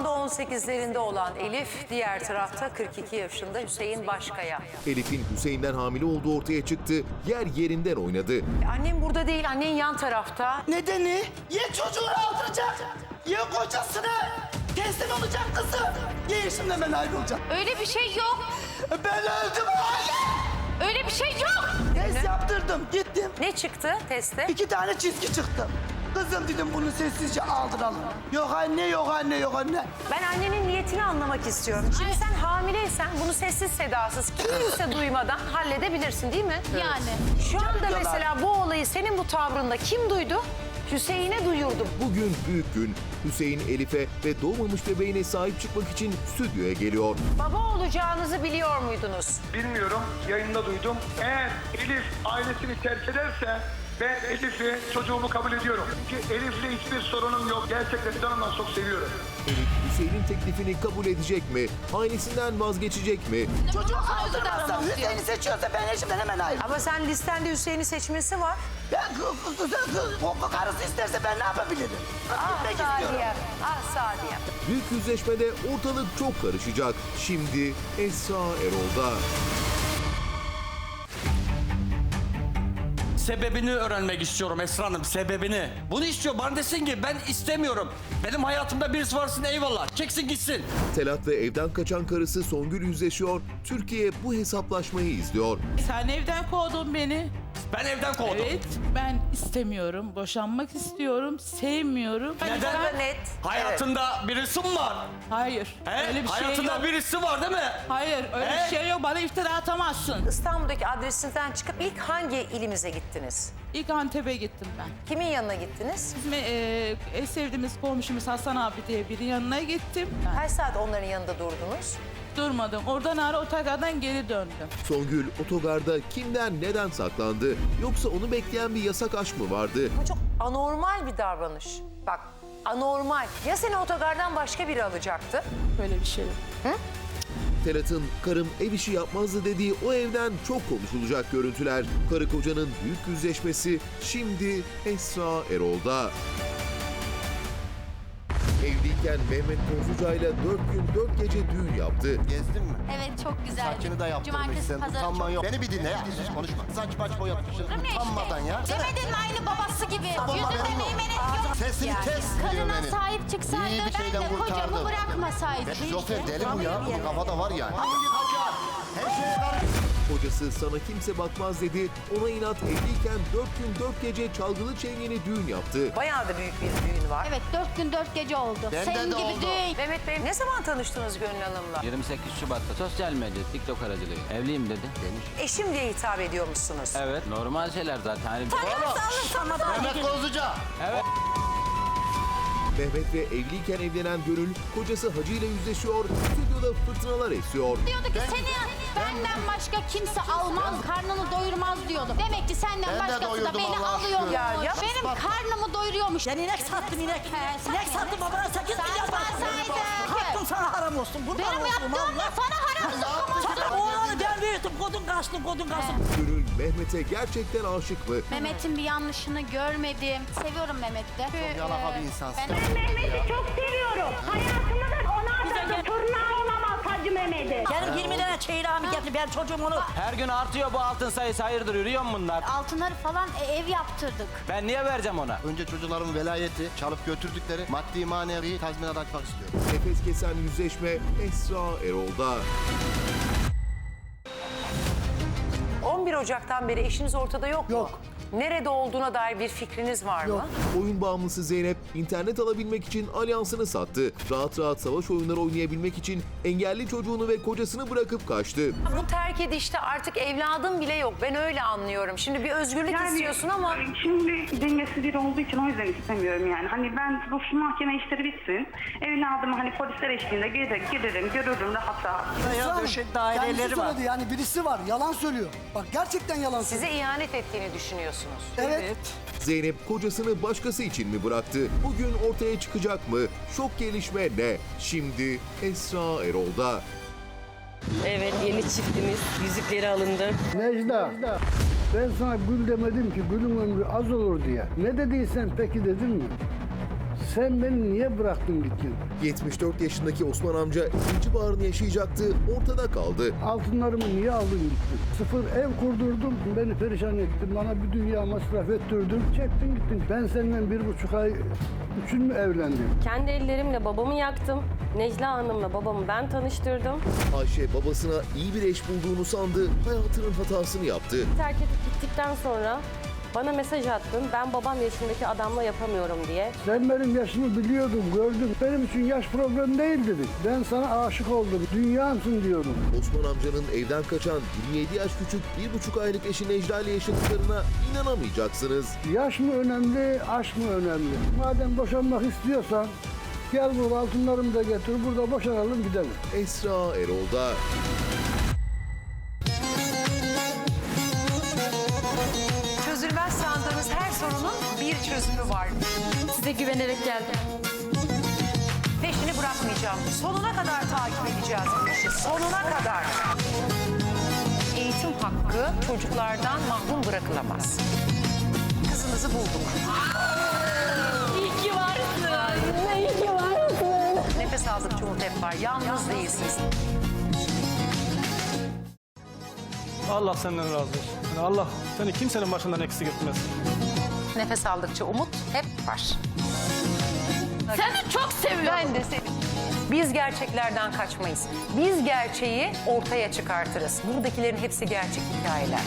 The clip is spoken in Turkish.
anda 18'lerinde olan Elif, diğer tarafta 42 yaşında Hüseyin Başkaya. Elif'in Hüseyin'den hamile olduğu ortaya çıktı. Yer yerinden oynadı. Annem burada değil, annen yan tarafta. Nedeni? Ya çocuğunu aldıracak, ya kocasını teslim olacak kızı. Ya eşimle ben ayrılacağım. Öyle bir şey yok. Ben öldüm hayır. Öyle bir şey yok. Test yaptırdım, gittim. Ne çıktı testte? İki tane çizgi çıktı. Kızım dedim bunu sessizce aldıralım. Yok anne, yok anne, yok anne. Ben annenin niyetini anlamak istiyorum. Şimdi sen hamileysen bunu sessiz sedasız kimse duymadan halledebilirsin değil mi? Yani. Şu anda diyorlar. mesela bu olayı senin bu tavrında kim duydu? Hüseyin'e duyurdum. Bugün büyük gün. Hüseyin Elif'e ve doğmamış bebeğine sahip çıkmak için stüdyoya geliyor. Baba olacağınızı biliyor muydunuz? Bilmiyorum, yayında duydum. Eğer Elif ailesini terk ederse ben Elif'i, çocuğumu kabul ediyorum. Çünkü Elif'le hiçbir sorunum yok. Gerçekten canımdan çok seviyorum. Elif Hüseyin'in teklifini kabul edecek mi? Ailesinden vazgeçecek mi? Çocuğu diyor. Hüseyin'i seçiyorsa ben eşimden hemen ayrılırım. Ama sen listende Hüseyin'i seçmesi var. Ben kız, kız, kız, kız, karısı isterse ben ne yapabilirim? Ah. Sadiye, ah Sadiye. Büyük yüzleşmede ortalık çok karışacak. Şimdi Esra Erol'da. Sebebini öğrenmek istiyorum Esra Hanım, sebebini. Bunu istiyor, bana desin ki ben istemiyorum. Benim hayatımda birisi varsın eyvallah, çeksin gitsin. Telat ve evden kaçan karısı Songül yüzleşiyor. Türkiye bu hesaplaşmayı izliyor. Sen evden kovdun beni. Ben evden kovdum. Evet. Ben istemiyorum. Boşanmak istiyorum. Sevmiyorum. Neden? Bu da net. Hayatında birisi mi var? Hayır. He? Öyle bir şey Hayatında yok. birisi var değil mi? Hayır. Öyle He? bir şey yok. Bana iftira atamazsın. İstanbul'daki adresinizden çıkıp ilk hangi ilimize gittiniz? İlk Antep'e gittim ben. Kimin yanına gittiniz? Bizim e, en sevdiğimiz komşumuz Hasan abi diye birinin yanına gittim. Kaç saat onların yanında durdunuz? Durmadım. Oradan ara otogardan geri döndüm. Songül otogarda kimden neden saklandı? Yoksa onu bekleyen bir yasak aşk mı vardı? Bu çok anormal bir davranış. Bak anormal. Ya seni otogardan başka biri alacaktı? Böyle bir şey yok. Telat'ın karım ev işi yapmazdı dediği o evden çok konuşulacak görüntüler. Karı kocanın büyük yüzleşmesi şimdi Esra Erol'da. Evliyken Mehmet Konzuca ile 4 gün 4 gece düğün yaptı. Gezdin mi? Evet çok güzel. Saçını da yaptırmışsın. Utanman yok. Beni bir dinle ya. Hiç konuşma. Saç baş boyatmışsın. Utanmadan ya. Demedin mi aynı babası gibi? Babam Yüzünde haberin yok. meymenet yok. Sesini kes diyor Kadına beni. sahip çıksaydı İyi bir ben şeyden de kocamı kurtardım. bırakmasaydım. Şoför deli bu ya. Bu kafada var yani. Hangi kaçar? Her şeye. Kocası sana kimse bakmaz dedi. Ona inat evliyken 4 gün 4 gece çalgılı çengeni düğün yaptı. Bayağı da büyük bir düğün var. Evet dört gün dört gece oldu. Bende Senin de gibi oldu. düğün. Mehmet Bey ne zaman tanıştınız Gönül Hanım'la? 28 Şubat'ta sosyal medya, TikTok aracılığıyla evliyim dedi. Demiş. Eşim diye hitap ediyormuşsunuz. Evet, normal şeyler zaten. Hani Mehmet Kozluca. Mehmet ve evliyken evlenen Gönül kocası Hacı ile yüzleşiyor. Stüdyoda fırtınalar esiyor. Diyordu ki seni benden başka kimse almaz, karnını doyurmaz diyordu. Demek ki senden Ben de başkası da doyurdum beni Allah'a alıyormuş. Ya, ya. Benim karnımı doyuruyormuş. Ben inek sattım inek. He, inek sen- sattım babana 8 Sen bastım. satsaydın. Hakkım sana haram olsun. Kurban Benim olsun yaptığım da Allah. sana haram. Sana oğlanı ben büyüttüm. Kodun kaçtım, kodun kaçtım. Gönül Mehmet'e gerçekten aşık mı? Mehmet'in bir yanlışını görmedim. Seviyorum Mehmet'i de. Çok yalaka bir insansın. Ben Mehmet'i çok seviyorum. Hayatımda getir. Ben çocuğum onu. Her gün artıyor bu altın sayısı hayırdır yürüyor mu bunlar? altınları falan e, ev yaptırdık. Ben niye vereceğim ona? Önce çocukların velayeti, çalıp götürdükleri maddi manevi tazminat açmak istiyorum. Nefes kesen yüzleşme Esra Erol'da. 11 Ocak'tan beri eşiniz ortada yok mu? Yok. Nerede olduğuna dair bir fikriniz var mı? Oyun bağımlısı Zeynep internet alabilmek için alyansını sattı. Rahat rahat savaş oyunları oynayabilmek için engelli çocuğunu ve kocasını bırakıp kaçtı. Bu terk edişte artık evladım bile yok. Ben öyle anlıyorum. Şimdi bir özgürlük istiyorsun ama Şimdi dengesiz biri olduğu için o yüzden istemiyorum yani. Hani ben bu şu mahkeme işleri bitsin. Evladımı hani polisler eşliğinde giderim, giderim, görürüm rahat rahat. Ya döşek daireleri var. Yani birisi var. Yalan söylüyor. Bak gerçekten yalan söylüyor. size ihanet ettiğini düşünüyorsunuz. Evet. Zeynep kocasını başkası için mi bıraktı? Bugün ortaya çıkacak mı? Şok gelişme ne? Şimdi Esra Erol'da. Evet yeni çiftimiz yüzükleri alındı. Necda, ben sana gül demedim ki gülün ömrü az olur diye. Ne dediysen peki dedin mi? Sen beni niye bıraktın gittin? 74 yaşındaki Osman amca ikinci baharını yaşayacaktı, ortada kaldı. Altınlarımı niye aldın gittin? Sıfır ev kurdurdum, beni perişan ettin. Bana bir dünya masraf ettirdin. Çektin gittin. Ben seninle bir buçuk ay için mi evlendim? Kendi ellerimle babamı yaktım. Necla Hanım'la babamı ben tanıştırdım. Ayşe babasına iyi bir eş bulduğunu sandı, hayatının hatasını yaptı. Terk edip gittikten sonra bana mesaj attın. Ben babam yaşındaki adamla yapamıyorum diye. Sen benim yaşımı biliyordun, gördün. Benim için yaş problem değil dedin. Ben sana aşık oldum. Dünyamsın diyorum. Osman amcanın evden kaçan 27 yaş küçük bir buçuk aylık eşi Necla ile yaşadıklarına inanamayacaksınız. Yaş mı önemli, aşk mı önemli? Madem boşanmak istiyorsan gel bu altınlarımı da getir. Burada boşanalım gidelim. Esra Erol'da. Çözümü var. Size güvenerek geldim. Peşini bırakmayacağım. Sonuna kadar takip edeceğiz bu işi. Sonuna kadar. Eğitim hakkı çocuklardan mahrum bırakılamaz. Kızınızı bulduk. İyi ki varsın. İyi ki varsın. Nefes aldıkça umut hep var. Yalnız değilsiniz. Allah senden razı olsun. Yani Allah seni kimsenin başından eksik etmez. Nefes aldıkça umut hep var. Seni çok seviyorum. Ben de seni. Biz gerçeklerden kaçmayız. Biz gerçeği ortaya çıkartırız. Buradakilerin hepsi gerçek hikayeler.